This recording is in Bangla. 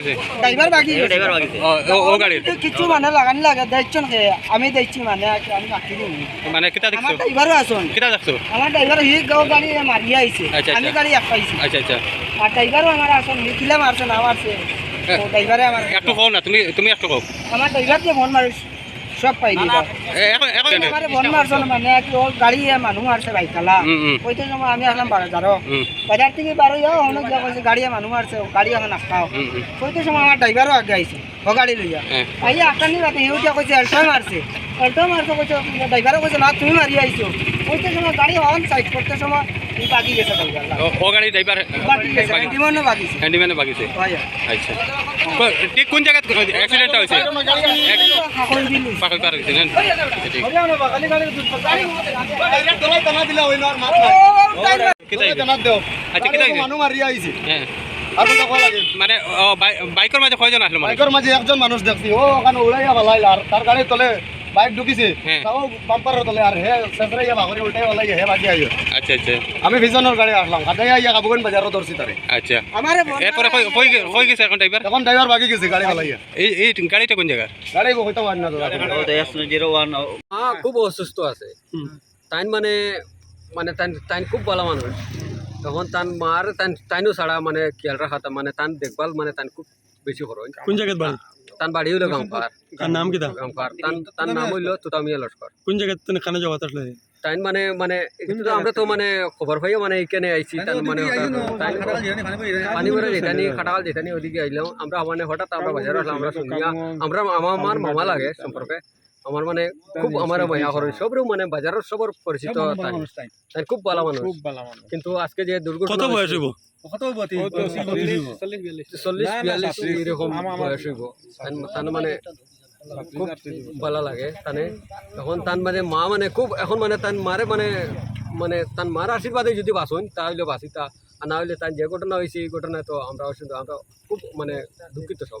ড্রাইভার বাকি ও ও- ও গাড়ির কিছু মানে লাগানি লাগে দেখছ না আমি দেখছি মানে আমি বাকি দিই মানে কিতা আমার ড্রাইভারও আসুন। কিতা দেখছ? আমার ড্রাইভার হি গাও গাড়ি মারিয়ে আইছে আচ্ছা, আমি আচ্ছা। গাড়ি এক পাইছি আচ্ছা আচ্ছা। আর ড্রাইভারও আমার আসুন হি মারছে না মারছে ড্রাইভারে আমার একটু কও না তুমি তুমি একটু কও আমার ড্রাইভার যে ফোন মারিস সব পাই দিবা। আমার মারছো মানে কি ও গাড়ি মানুষ মারছে বাইকালা হুম হুম ওইটা সময় আমি আসলাম বাজারও বাজার থেকে বারো যাও অনেক জায়গা কইছে গাড়ি মানুষ মারছে গাড়ি এখন ওইটা সময় আমার ড্রাইভারও আগে আইছে ও গাড়ি লইয়া। আইয়া আটটা নিয়ে রাতে ইউটিয়া কইছে অল্টো মারছে অল্টো মারছে কইছে ড্রাইভারও কইছে না তুমি মারি আইছো ওইটা সময় গাড়ি অন সাইড করতে সময় ও- গাড়ি ড্রাইভার হ্যান্ডিম্যানে বাগিছে আচ্ছা ঠিক কোন জায়গাত অ্যাক্সিডেন্টটা হয়েছে খাকল পার হয়েছে? আচ্ছা হ্যাঁ মানে ও বাই- বাইকৰ মাজে কয়জন আসলো মানে বাইকৰ মাজে একজন মানুহ দেখছি ও ওখানে উলাইয়া পেলাইল আর তার গাড়ির তলে বাইক ঢুকিছে। হ্যাঁ। তাও বাম্পারের তলে আর হে সেফরাইয়া ভাগরি উল্টাই ওলাই হে বাকি আইও আচ্ছা আচ্ছা। আমি ভিজনের গাড়ি আসলাম। কাটাই আইয়া কাবুগন বাজারও ধরছি তারে আচ্ছা। আমারে এরপরে কই- কই কই গেছে এখন ড্রাইভার এখন ড্রাইভার বাকি গেছে গাড়ি ফেলাইয়া এই এই গাড়িটা কোন জায়গার গাড়ি হইতে পারি না দাদা। হ্যাঁ খুব অসুস্থ আছে। তাইন মানে মানে তাইন খুব ভালো মানুষ তখন তান মার তান তাইনও ছাড়া মানে খেয়াল রাখা তা- মানে তান দেখভাল মানে তান খুব বেশি করো কোন জায়গাত বাড়ি? তান বাড়ি হইল গামপার তার নাম কিতা গামপার তান তার নাম হইল তুতামিয়া লস্কর। কোন জায়গাত তুমি খানা যাওয়া আসলে? তাইন মানে মানে একটু তো আমরা তো মানে খবর পাইও মানে এখানে আইছি তান মানে পানি ভরে যেখানে খাটাল যেখানে ওদিকে আইলাম আমরা মানে হঠাৎ আমরা বাজারে আসলাম আমরা শুনিয়া আমরা আমার আমার মামা লাগে সম্পর্কে আমার মানে খুব আমার মায়া করেন সবরও মানে বাজারের সবর পরিচিত তাই। তাই। খুব ভালো মানুষ। কিন্তু আজকে যে দুর্ঘটনা কত বয়স হইব? চল্লিশ বিয়াল্লিশ। এরকম বয়স হইব। তান মানে খুব ভালো লাগে তানে। এখন তান মানে মা মানে খুব এখন মানে তান মারে মানে মানে তান মার আশীর্বাদে যদি বাঁচুন তাহলে বাঁচি তা। আর না হলে তান যে ঘটনা হয়েছে এই ঘটনা তো আমরা আমরা খুব মানে দুঃখিত সব।